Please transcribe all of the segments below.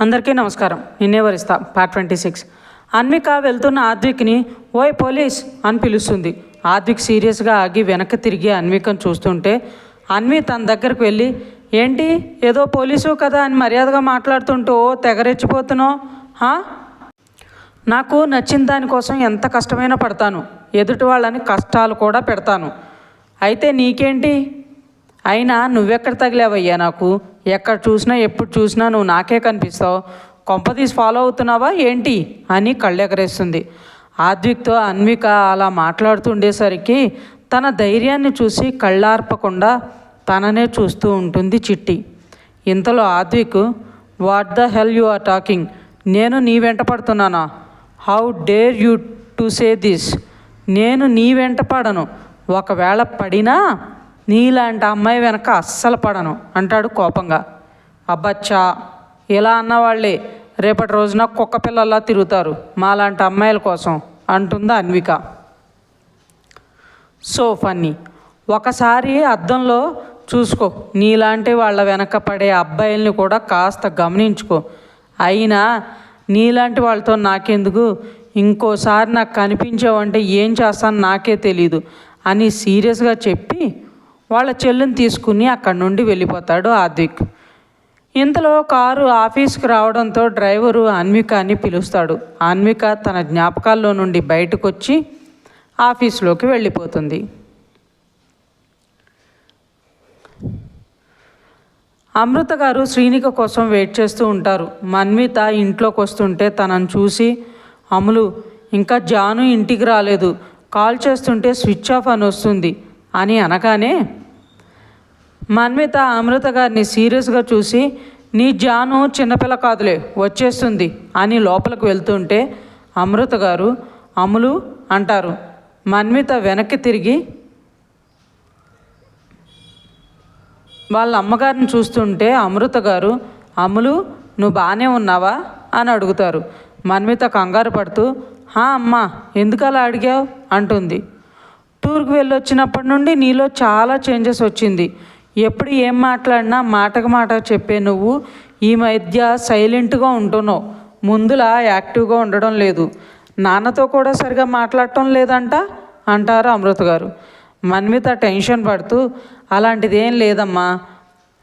అందరికీ నమస్కారం. నిన్నే వరిస్తా. పార్ట్ ట్వంటీ సిక్స్ అన్విక వెళ్తున్న ఆద్విక్ని ఓయ్ పోలీస్ అని పిలుస్తుంది. ఆద్విక్ సీరియస్గా ఆగి వెనక్కి తిరిగి అన్వికను చూస్తుంటే అన్వి తన దగ్గరకు వెళ్ళి ఏంటి? ఏదో పోలీసు కదా అని మర్యాదగా మాట్లాడుతుంటూ ఓ తెగరెచ్చిపోతున్నావు? నాకు నచ్చిన దానికోసం ఎంత కష్టమైనా పడతాను. ఎదుటి వాళ్ళని కష్టాలు కూడా పెడతాను. అయితే నీకేంటి? అయినా నువ్వెక్కడ తగిలేవయ్యా నాకు? ఎక్కడ చూసినా ఎప్పుడు చూసినా నువ్వు నాకే కనిపిస్తావు. కొంపతీసి ఫాలో అవుతున్నావా ఏంటి? అని కళ్ళెగరేస్తుంది ఆద్విక్తో అన్విక అలా మాట్లాడుతుండేసరికి తన ధైర్యాన్ని చూసి కళ్ళార్పకుండా తననే చూస్తూ ఉంటుంది చిట్టి. ఇంతలో Advik what the hell you are talking నేను నీ వెంట పడుతున్నానా? How dare you to say this నేను నీ వెంట పడను. ఒకవేళ పడినా నీలాంటి అమ్మాయి వెనక అస్సలు పడను అంటాడు కోపంగా. అబ్బచ్చా ఇలా అన్నవాళ్ళే రేపటి రోజున కుక్క పిల్లల్లా తిరుగుతారు మాలాంటి అమ్మాయిల కోసం అంటుందా అన్విక. So funny. ఒకసారి అద్దంలో చూసుకో నీలాంటి వాళ్ళ వెనక పడే అబ్బాయిల్ని కూడా కాస్త గమనించుకో. అయినా నీలాంటి వాళ్ళతో నాకెందుకు? ఇంకోసారి నాకు కనిపించావంటే ఏం చేస్తాను నాకే తెలీదు అని సీరియస్గా చెప్పి వాళ్ళ చెల్లిని తీసుకుని అక్కడి నుండి వెళ్ళిపోతాడు ఆద్విక్. ఇంతలో కారు ఆఫీస్కి రావడంతో డ్రైవరు అన్విక అని పిలుస్తాడు. అన్విక తన జ్ఞాపకాల్లో నుండి బయటకు వచ్చి ఆఫీస్లోకి వెళ్ళిపోతుంది. అమృత గారు శ్రీనిక కోసం వెయిట్ చేస్తూ ఉంటారు. మన్విత ఇంట్లోకి వస్తుంటే తనను చూసి అమలు ఇంకా జాను ఇంటికి రాలేదు. కాల్ చేస్తుంటే స్విచ్ ఆఫ్ అని వస్తుంది అని అనగానే మన్విత అమృత గారిని సీరియస్గా చూసి నీ జాను చిన్నపిల్ల కాదులే వచ్చేస్తుంది అని లోపలికి వెళ్తుంటే అమృత గారు అములు అంటారు. మన్విత వెనక్కి తిరిగి వాళ్ళ అమ్మగారిని చూస్తుంటే అమృత గారు అములు నువ్వు బాగానే ఉన్నావా? అని అడుగుతారు. మన్మిత కంగారు పడుతూ హా అమ్మా ఎందుకు అలా అడిగావు? అంటుంది. టూర్కి వెళ్ళొచ్చినప్పటి నుండి నీలో చాలా చేంజెస్ వచ్చింది. ఎప్పుడు ఏం మాట్లాడినా మాటకు మాట చెప్పే నువ్వు ఈ మధ్య సైలెంట్గా ఉంటున్నావు. ముందులా యాక్టివ్గా ఉండడం లేదు. నాన్నతో కూడా సరిగా మాట్లాడటం లేదంట అంటారు అమృత గారు. మన్విత టెన్షన్ పడుతూ అలాంటిది ఏం లేదమ్మా.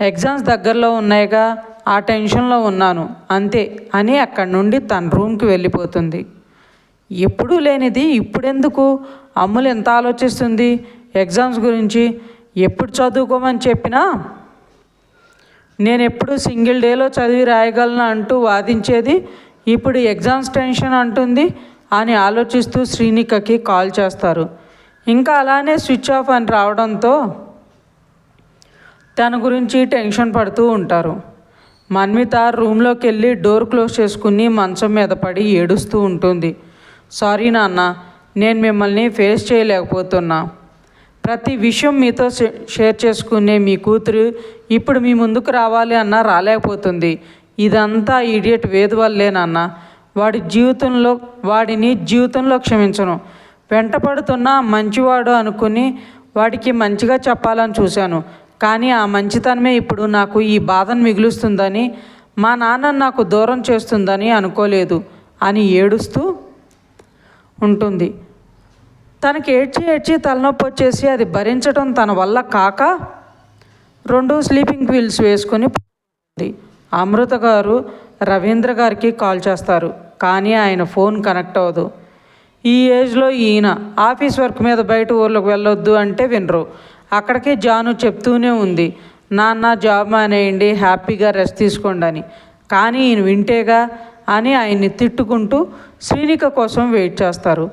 ఎగ్జామ్స్ దగ్గరలో ఉన్నాయిగా ఆ టెన్షన్లో ఉన్నాను. అంతే అని అక్కడి నుండి తన రూమ్కి వెళ్ళిపోతుంది. ఎప్పుడూ లేనిది ఇప్పుడెందుకు? అమ్ములు ఎంత ఆలోచిస్తుంది? ఎగ్జామ్స్ గురించి ఎప్పుడు చదువుకోమని చెప్పినా నేను ఎప్పుడు సింగిల్ డేలో చదివి రాయగలను అంటూ వాదించేది ఇప్పుడు ఎగ్జామ్స్ టెన్షన్ అంటుంది అని ఆలోచిస్తూ శ్రీనికకి కాల్ చేస్తారు. ఇంకా అలానే స్విచ్ ఆఫ్ అని రావడంతో తన గురించి టెన్షన్ పడుతూ ఉంటారు. మన్విత రూమ్లోకి వెళ్ళి డోర్ క్లోజ్ చేసుకుని మంచం మీద పడి ఏడుస్తూ ఉంటుంది. సారీ నాన్న నేను మిమ్మల్ని ఫేస్ చేయలేకపోతున్నా. ప్రతి విషయం మీతో షే- షేర్ చేసుకునే మీ కూతురు ఇప్పుడు మీ ముందుకు రావాలి అన్నా రాలేకపోతుంది. ఇదంతా ఇడియట్ వేదు వల్లేనన్న వాడి జీవితంలో వాడిని జీవితంలో క్షమించను. వెంటపడుతున్న మంచివాడు అనుకుని వాడికి మంచిగా చెప్పాలని చూశాను. కానీ ఆ మంచితనమే ఇప్పుడు నాకు ఈ బాధను మిగులుస్తుందని మా నాన్న నాకు దూరం చేస్తుందని అనుకోలేదు అని ఏడుస్తూ ఉంటుంది. తనకి ఏడ్చి ఏడ్చి తలనొప్పి వచ్చేసి అది భరించడం తన వల్ల కాక రెండు స్లీపింగ్ పిల్స్ వేసుకొని అమృత గారు రవీంద్ర గారికి కాల్ చేస్తారు కానీ ఆయన ఫోన్ కనెక్ట్ అవ్వదు. ఈ ఏజ్లో ఈయన ఆఫీస్ వర్క్ మీద బయట ఊర్లోకి వెళ్ళొద్దు అంటే వినరు. అక్కడికే జాను చెప్తూనే ఉంది నాన్న జాబ్ మానేయండి హ్యాపీగా రెస్ట్ తీసుకోండి అని. కానీ ఈయన వింటేగా అని ఆయన్ని తిట్టుకుంటూ శ్రీనిక కోసం వెయిట్ చేస్తారు.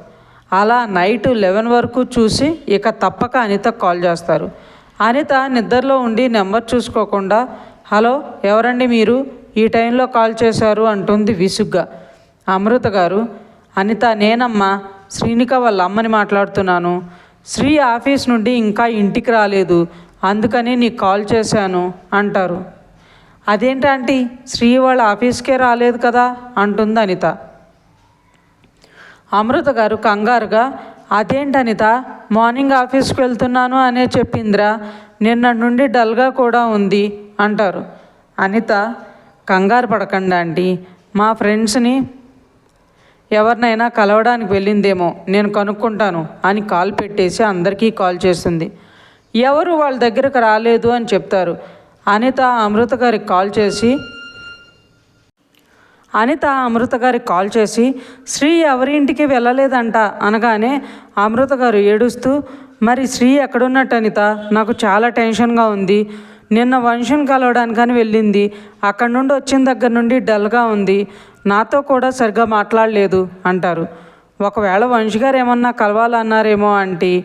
అలా నైట్ లెవెన్ వరకు చూసి ఇక తప్పక అనిత కాల్ చేస్తారు. అనిత నిద్రలో ఉండి నెంబర్ చూసుకోకుండా హలో ఎవరండి మీరు? ఈ టైంలో కాల్ చేశారు అంటుంది విసుగ్గా. అమృత గారు అనిత నేనమ్మా శ్రీనిక వాళ్ళ అమ్మని మాట్లాడుతున్నాను. శ్రీ ఆఫీస్ నుండి ఇంకా ఇంటికి రాలేదు అందుకని నీకు కాల్ చేశాను అంటారు. అదేంటంటే శ్రీ వాళ్ళ ఆఫీస్కే రాలేదు కదా అంటుంది అనిత. అమృత గారు కంగారుగా అదేంటి అనిత మార్నింగ్ ఆఫీస్కి వెళ్తున్నాను అనే చెప్పిందిరా. నిన్న నుండి డల్గా కూడా ఉంది అంటారు. అనిత కంగారు పడకండి ఆంటీ. మా ఫ్రెండ్స్ని ఎవరినైనా కలవడానికి వెళ్ళిందేమో నేను కనుక్కుంటాను అని కాల్ పెట్టేసి అందరికీ కాల్ చేస్తుంది. ఎవరు వాళ్ళ దగ్గరకు రాలేదు అని చెప్తారు. అనిత అమృత గారికి కాల్ చేసి అనిత అమృత గారికి కాల్ చేసి శ్రీ ఎవరి ఇంటికి వెళ్ళలేదంట అనగానే అమృత గారు ఏడుస్తూ మరి శ్రీ ఎక్కడున్నట్టు అనిత? నాకు చాలా టెన్షన్గా ఉంది. నిన్న వంశం కలవడానికని వెళ్ళింది. అక్కడి నుండి వచ్చిన దగ్గర నుండి డల్గా ఉంది. నాతో కూడా సరిగ్గా మాట్లాడలేదు అంటారు. ఒకవేళ వంశీ గారు ఏమన్నా కలవాలన్నారేమో ఆంటీ.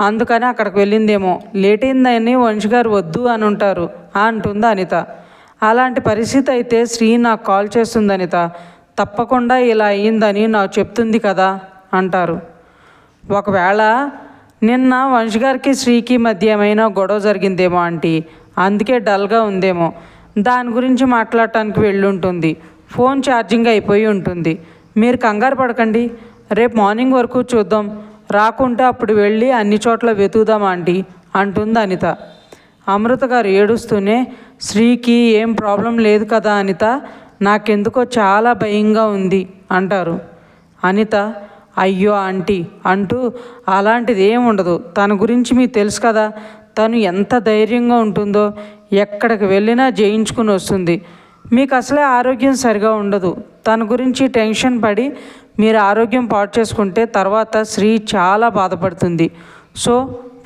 అందుకని అక్కడికి వెళ్ళిందేమో. లేట్ అయిందని వంశీ గారు వద్దు అని ఉంటారు అంటుంది అనిత. అలాంటి పరిస్థితి అయితే శ్రీ నాకు కాల్ చేస్తుంది అనిత తప్పకుండా ఇలా అయ్యిందని నాకు చెప్తుంది కదా అంటారు. ఒకవేళ నిన్న వంశీ గారికి శ్రీకి మధ్య ఏమైనా గొడవ జరిగిందేమో ఆంటీ అందుకే డల్గా ఉందేమో. దాని గురించి మాట్లాడటానికి వెళ్ళుంటుంది. ఫోన్ ఛార్జింగ్ అయిపోయి ఉంటుంది. మీరు కంగారు పడకండి. రేపు మార్నింగ్ వరకు చూద్దాం. రాకుంటే అప్పుడు వెళ్ళి అన్ని చోట్ల వెతుకుదాం ఆంటీ అంటుంది అనిత అమృత గారు ఏడుస్తూనే శ్రీకి ఏం ప్రాబ్లం లేదు కదా అనిత? నాకెందుకో చాలా భయంగా ఉంది అంటారు. అనిత అయ్యో ఆంటీ అంటూ అలాంటిది ఏం ఉండదు. తన గురించి మీకు తెలుసు కదా తను ఎంత ధైర్యంగా ఉంటుందో ఎక్కడికి వెళ్ళినా జయించుకుని వస్తుంది. మీకు అసలే ఆరోగ్యం సరిగా ఉండదు. తన గురించి టెన్షన్ పడి మీరు ఆరోగ్యం పాటు చేసుకుంటే తర్వాత శ్రీ చాలా బాధపడుతుంది. సో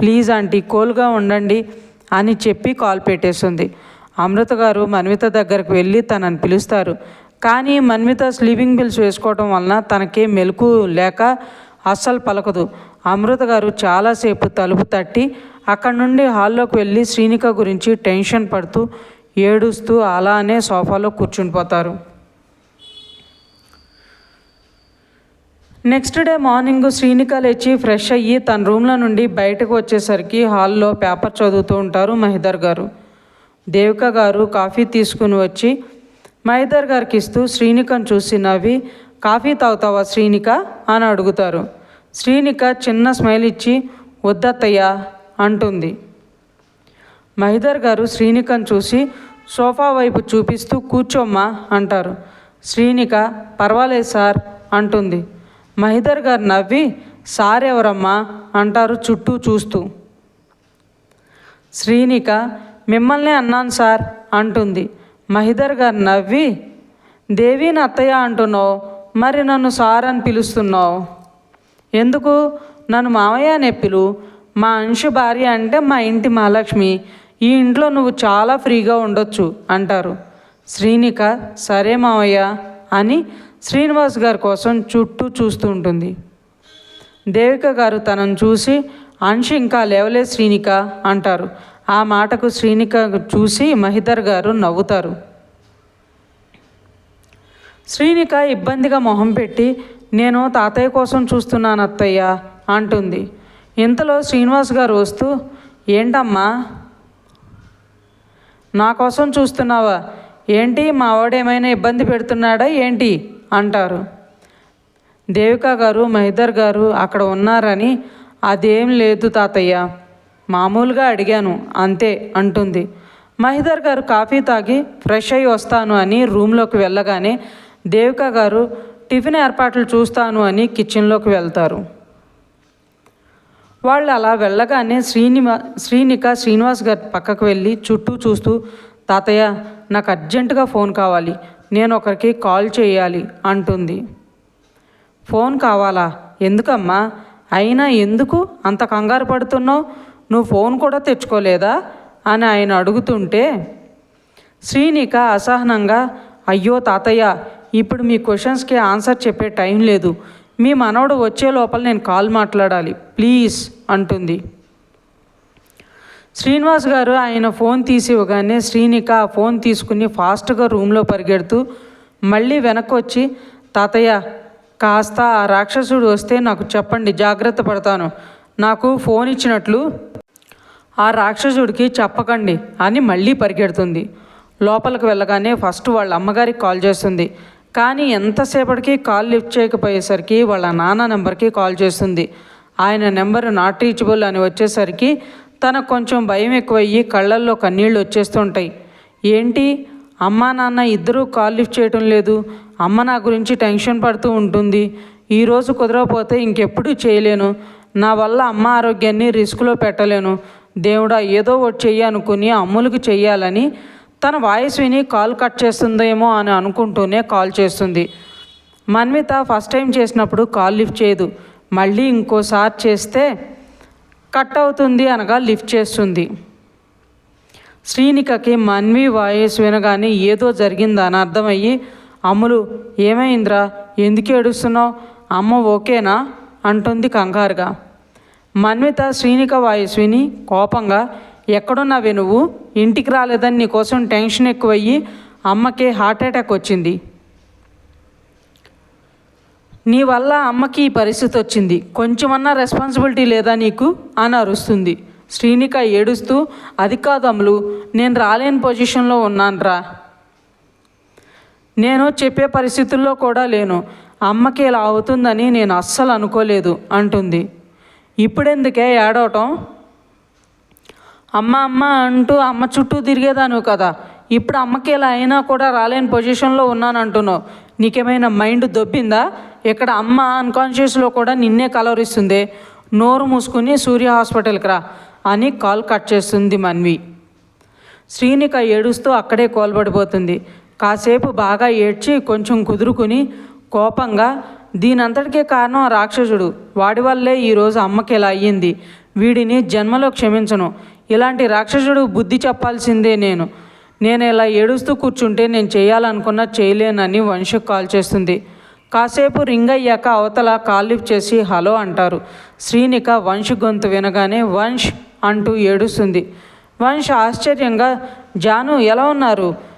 ప్లీజ్ ఆంటీ కోల్గా ఉండండి అని చెప్పి కాల్ పెట్టేస్తుంది. అమృత గారు మన్విత దగ్గరకు వెళ్ళి తనని పిలుస్తారు. కానీ మన్విత స్లీపింగ్ పిల్స్ వేసుకోవడం వలన తనకే మెలకు లేక అస్సలు పలకదు. అమృత గారు చాలాసేపు తలుపు తట్టి అక్కడి నుండి హాల్లోకి వెళ్ళి శ్రీనిక గురించి టెన్షన్ పడుతూ ఏడుస్తూ అలానే సోఫాలో కూర్చుండిపోతారు నెక్స్ట్ డే మార్నింగ్ శ్రీనిక లేచి ఫ్రెష్ అయ్యి తన రూమ్లో నుండి బయటకు వచ్చేసరికి హాల్లో పేపర్ చదువుతూ ఉంటారు మహిదర్ గారు. దేవిక గారు కాఫీ తీసుకుని వచ్చి మహిదర్ గారికి ఇస్తూ శ్రీనికను చూసి నవ్వి కాఫీ తాగుతావా శ్రీనిక? అని అడుగుతారు. శ్రీనిక చిన్న స్మైల్ ఇచ్చి వద్దత్తయ్యా అంటుంది. మహిదర్ గారు శ్రీనికను చూసి సోఫా వైపు చూపిస్తూ కూర్చోమ్మా అంటారు. శ్రీనిక పర్వాలేదు సార్ అంటుంది. మహిదర్ గారు నవ్వి సార్ ఎవరమ్మా అంటారు చుట్టూ చూస్తూ. శ్రీనిక మిమ్మల్నే అన్నాను సార్ అంటుంది. మహిదర్ గారు నవ్వి దేవీని అత్తయ్య అంటున్నావు మరి నన్ను సార్ అని పిలుస్తున్నావు? ఎందుకు? నన్ను మామయ్య అని పిలు. మా అంశు భార్య అంటే మా ఇంటి మహాలక్ష్మి. ఈ ఇంట్లో నువ్వు చాలా ఫ్రీగా ఉండొచ్చు అంటారు. శ్రీనిక సరే మావయ్య అని శ్రీనివాస్ గారి కోసం చుట్టూ చూస్తూ ఉంటుంది. దేవిక గారు తనను చూసి అంశు ఇంకా లేవలే శ్రీనిక అంటారు. ఆ మాటకు శ్రీనిక చూసి మహిదర్ గారు నవ్వుతారు. శ్రీనిక ఇబ్బందిగా మొహం పెట్టి నేను తాతయ్య కోసం చూస్తున్నాను అత్తయ్య అంటుంది. ఇంతలో శ్రీనివాస్ గారు వస్తూ ఏంటమ్మా? నా కోసం చూస్తున్నావా? ఏంటి? మా వాడేమైనా ఇబ్బంది పెడుతున్నాడా? ఏంటి? అంటారు. దేవిక గారు మహిదర్ గారు అక్కడ ఉన్నారని అదేం లేదు తాతయ్య. మామూలుగా అడిగాను అంతే అంటుంది. మహిదర్ గారు కాఫీ తాగి ఫ్రెష్ అయ్యి వస్తాను అని రూమ్లోకి వెళ్ళగానే దేవిక గారు టిఫిన్ ఏర్పాట్లు చూస్తాను అని కిచెన్లోకి వెళ్తారు. వాళ్ళు అలా వెళ్ళగానే శ్రీనివా శ్రీనిక శ్రీనివాస్ గారి పక్కకు వెళ్ళి చుట్టూ చూస్తూ తాతయ్య నాకు అర్జెంటుగా ఫోన్ కావాలి నేను ఒకరికి కాల్ చేయాలి అంటుంది. ఫోన్ కావాలా? ఎందుకమ్మా? అయినా ఎందుకు అంత కంగారు పడుతున్నావు? నువ్వు ఫోన్ కూడా తెచ్చుకోలేదా? అని ఆయన అడుగుతుంటే శ్రీనిక అసహనంగా అయ్యో తాతయ్య ఇప్పుడు మీ క్వశ్చన్స్కి ఆన్సర్ చెప్పే టైం లేదు. మీ మనవడు వచ్చే లోపల నేను కాల్ మాట్లాడాలి. ప్లీజ్ అంటుంది. శ్రీనివాస్ గారు ఆయన ఫోన్ తీసి ఇవ్వగానే శ్రీనిక ఆ ఫోన్ తీసుకుని ఫాస్ట్గా రూమ్లో పరిగెడుతూ మళ్ళీ వెనక్కి వచ్చి తాతయ్య కాస్త ఆ రాక్షసుడు వస్తే నాకు చెప్పండి జాగ్రత్త పడతాను. నాకు ఫోన్ ఇచ్చినట్లు ఆ రాక్షసుడికి చెప్పకండి అని మళ్ళీ పరిగెడుతుంది. లోపలికి వెళ్ళగానే ఫస్ట్ వాళ్ళ అమ్మగారికి కాల్ చేస్తుంది. కానీ ఎంతసేపటికి కాల్ లిఫ్ట్ చేయకపోయేసరికి వాళ్ళ నాన్న నెంబర్కి కాల్ చేస్తుంది. ఆయన నెంబర్ నాట్ రీచబుల్ అని వచ్చేసరికి తనకు కొంచెం భయం ఎక్కువయ్యి కళ్ళల్లో కన్నీళ్ళు వచ్చేస్తుంటాయి. ఏంటి? అమ్మా నాన్న ఇద్దరూ కాల్ లిఫ్ట్ చేయటం లేదు. అమ్మ నా గురించి టెన్షన్ పడుతూ ఉంటుంది. ఈరోజు కుదరకపోతే ఇంకెప్పుడు చేయలేను. నా వల్ల అమ్మ ఆరోగ్యాన్ని రిస్క్లో పెట్టలేను. దేవుడా ఏదో ఒకటి చెయ్యి అనుకుని అమ్ములకు చెయ్యాలని తన వాయిస్ విని కాల్ కట్ చేస్తుందేమో అని అనుకుంటూనే కాల్ చేస్తుంది. మన్విత ఫస్ట్ టైం చేసినప్పుడు కాల్ లిఫ్ట్ చేయదు. మళ్ళీ ఇంకోసారి చేస్తే కట్ అవుతుంది అనగా లిఫ్ట్ చేస్తుంది. శ్రీనికకి మన్వి వాయిస్ వినగానే ఏదో జరిగిందని అర్థమయ్యి అమ్ములు ఏమైందిరా? ఎందుకు ఏడుస్తున్నావు? అమ్మ ఓకేనా? అంటుంది కంగారుగా. మన్విత శ్రీనిక వాయుస్విని కోపంగా ఎక్కడున్నావే నువ్వు? ఇంటికి రాలేదని నీకోసం టెన్షన్ ఎక్కువయ్యి అమ్మకి హార్ట్ అటాక్ వచ్చింది. నీ వల్ల అమ్మకి ఈ పరిస్థితి వచ్చింది. కొంచెమన్నా రెస్పాన్సిబిలిటీ లేదా నీకు? అని అరుస్తుంది. శ్రీనిక ఏడుస్తూ అది కాదు అమ్ములు నేను రాలేని పొజిషన్లో ఉన్నానురా. నేను చెప్పే పరిస్థితుల్లో కూడా లేను. అమ్మకి ఇలా అవుతుందని నేను అస్సలు అనుకోలేదు అంటుంది. ఇప్పుడెందుకే ఏడవటం? అమ్మ అమ్మ అంటూ అమ్మ చుట్టూ తిరిగేదాను కదా. ఇప్పుడు అమ్మకి ఇలా అయినా కూడా రాలేని పొజిషన్లో ఉన్నాను అంటున్నావు నీకేమైనా మైండ్ దొబ్బిందా? ఇక్కడ అమ్మ అన్కాన్షియస్లో కూడా నిన్నే కలవరిస్తుంది. నోరు మూసుకుని సూర్య హాస్పిటల్కి రా అని కాల్ కట్ చేస్తుంది మన్వి. శ్రీనిక ఏడుస్తూ అక్కడే కోల్పడిపోతుంది. కాసేపు బాగా ఏడ్చి కొంచెం కుదురుకుని కోపంగా దీనంతటికే కారణం రాక్షసుడు. వాడి వల్లే ఈరోజు అమ్మకి ఇలా అయ్యింది. వీడిని జన్మలో క్షమించను. ఇలాంటి రాక్షసుడు బుద్ధి చెప్పాల్సిందే నేను. నేను ఇలా ఏడుస్తూ కూర్చుంటే నేను చేయాలనుకున్నా చేయలేనని వంశకు కాల్ చేస్తుంది. కాసేపు రింగ్ అయ్యాక అవతల కాల్ లిఫ్ట్ చేసి హలో అంటారు. శ్రీనిక వంశ్ గొంతు వినగానే వంశ్ అంటూ ఏడుస్తుంది. వంశ్ ఆశ్చర్యంగా జాను ఎలా ఉన్నారు?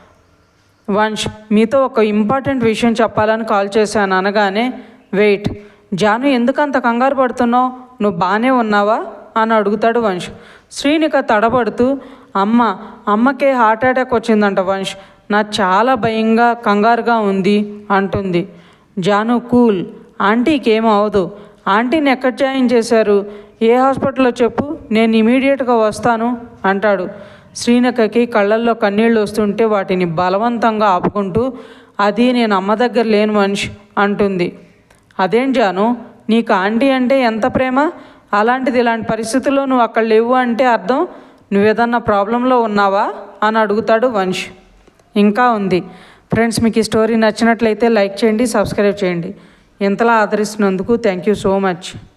వంశ్ మీతో ఒక ఇంపార్టెంట్ విషయం చెప్పాలని కాల్ చేశాను అనగానే వెయిట్ జాను ఎందుకంత కంగారు పడుతున్నావు? నువ్వు బాగానే ఉన్నావా? అని అడుగుతాడు వంశ్. శ్రీనిక తడబడుతూ అమ్మ అమ్మకే హార్ట్ అటాక్ వచ్చిందంట వంశ్. నాకు చాలా భయంగా కంగారుగా ఉంది అంటుంది. జాను కూల్. ఆంటీకి ఏం అవదు. ఆంటీని ఎక్కడ జాయిన్ చేశారు? ఏ హాస్పిటల్లో చెప్పు? నేను ఇమీడియట్గా వస్తాను అంటాడు. శ్రీనకకి కళ్ళల్లో కన్నీళ్ళు వస్తుంటే వాటిని బలవంతంగా ఆపుకుంటూ అది నేను అమ్మ దగ్గర లేని మనిషి అంటుంది. అదేం జాను నీకు ఆంటీ అంటే ఎంత ప్రేమ? అలాంటిది ఇలాంటి పరిస్థితుల్లో నువ్వు అక్కడ లేవు అంటే అర్థం? నువ్వేదన్నా ప్రాబ్లంలో ఉన్నావా? అని అడుగుతాడు వంశ్. ఇంకా ఉంది. ఫ్రెండ్స్ మీకు ఈ స్టోరీ నచ్చినట్లయితే లైక్ చేయండి సబ్స్క్రైబ్ చేయండి. ఇంతలా ఆదరిస్తున్నందుకు థ్యాంక్ యూ సో మచ్.